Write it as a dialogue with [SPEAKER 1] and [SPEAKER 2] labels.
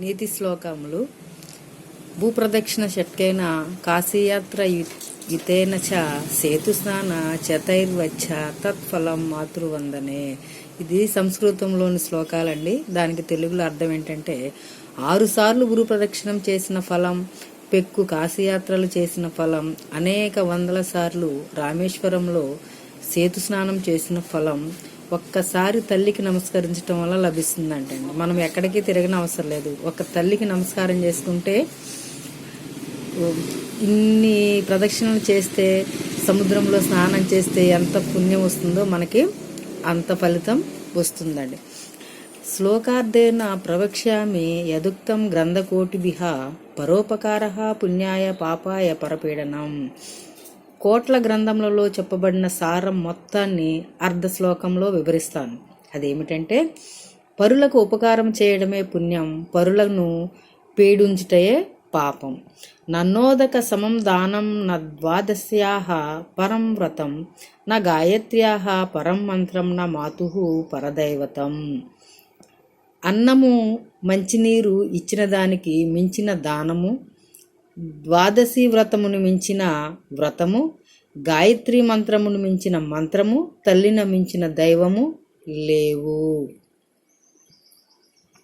[SPEAKER 1] నీతి శ్లోకములు. భూప్రదక్షిణ షట్కైన కాశీయాత్ర ఇతేన యుతేన చ సేతుస్నాన చతైర్వచ్చ తత్ఫలం మాతృవందనే. ఇది సంస్కృతంలోని శ్లోకాలండి. దానికి తెలుగులో అర్థం ఏంటంటే ఆరుసార్లు గురు ప్రదక్షిణం చేసిన ఫలం పెక్కు కాశీయాత్రలు చేసిన ఫలం అనేక వందల సార్లు రామేశ్వరంలో సేతు స్నానం చేసిన ఫలం ఒక్కసారి తల్లికి నమస్కరించడం వల్ల లభిస్తుందంటండి. మనం ఎక్కడికి తిరగని అవసరం లేదు. ఒక తల్లికి నమస్కారం చేసుకుంటే ఇన్ని ప్రదక్షిణలు చేస్తే సముద్రంలో స్నానం చేస్తే ఎంత పుణ్యం వస్తుందో మనకి అంత ఫలితం వస్తుందండి. శ్లోకార్థేన ప్రవక్ష్యామి యదుక్తం గ్రంథకోటిభిః పరోపకార పుణ్యాయ పాపాయ పరపీడనం. కోట్ల గ్రంథములలో చెప్పబడిన సారం మొత్తాన్ని అర్ధ శ్లోకంలో వివరిస్తాను. అదేమిటంటే పరులకు ఉపకారం చేయడమే పుణ్యం పరులను పీడించుటయే పాపం. నన్నోదక సమం దానం నా ద్వాదశ్యాహ పరం వ్రతం నా గాయత్ర్యాహ పరం మంత్రం నా మాతు పరదైవతం. అన్నము మంచినీరు ఇచ్చిన దానికి మించిన దానము ద్వాదశి వ్రతమును మించిన వ్రతము గాయత్రి మంత్రమును మించిన మంత్రము తల్లిన మించిన దైవము లేవు.